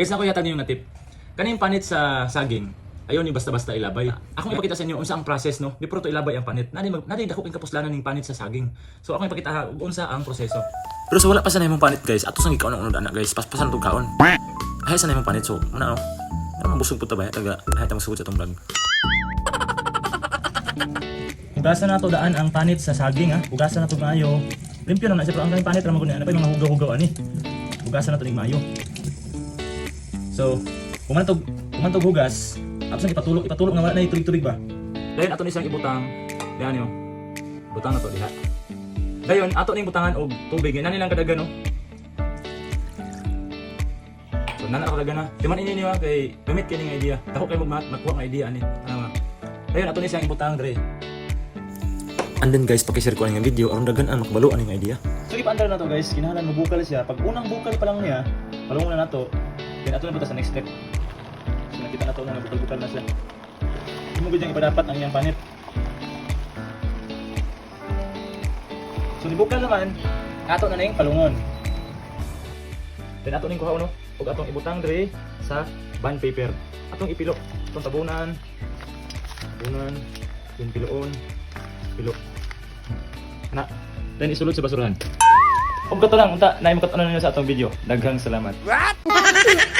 Guys, ako yata yung natip. Kaning panit sa saging, ayaw ni basta-basta ilabay. Ako ipakita sa inyo unsa ang process no. Di puro to ilabay ang panit. Nadi mag nadi dako king kapuslanan ning panit sa saging. So ako ipakita unsa ang proseso. Pero sa wala pa sa imong panit guys, ato sang ikaw unod ana guys, paspasan tong kaon. Ay sa imong panit so, ano no. Ano busog puta ba taga ay ta masugod sa tong vlog. Hugasan na to daan ang panit sa saging ha. Hugasan na to maayo. Limpyo na na siya pero ang panit ra mo ano pa mga hugaw-hugaw ani. Hugasan na to ning maayo. So, kung man to, kung man to hugas, tapos ang ipatulog, ipatulog nga wala na tubig-tubig ba? Dayon ato ni siyang ibutang, dayan yo. Butang na to diha. Dayon ato ning butangan og tubig, yan nilang kadagan no. So nana ako kadagan na. Di man ini niya kay gamit kini nga idea. Dako kay mag magkuha nga idea ani. Ano nga. Dayon ato ni siyang ibutang dire. And then guys, pakishare ko ang video aron dagan ang makabalo ang idea. So ipaandar na to guys, kinahanglan mo bukal siya. Pag unang bukal pa lang niya, palungon na nato. Then ato na punta sa next step. So nakita na to na bukal-bukal na siya. Hindi mo gyud ipadapat ang iyang panit. So nibukal naman, ato na na yung palungon. Then ato ning kuha no, ug atong ibutang dire sa bond paper. Atong ipilo, atong tabunan. Tabunan, then piloon, pilo. Na, then isulod sa basurahan. Kung kato lang, unta, na mo kato na sa atong video. Daghang salamat.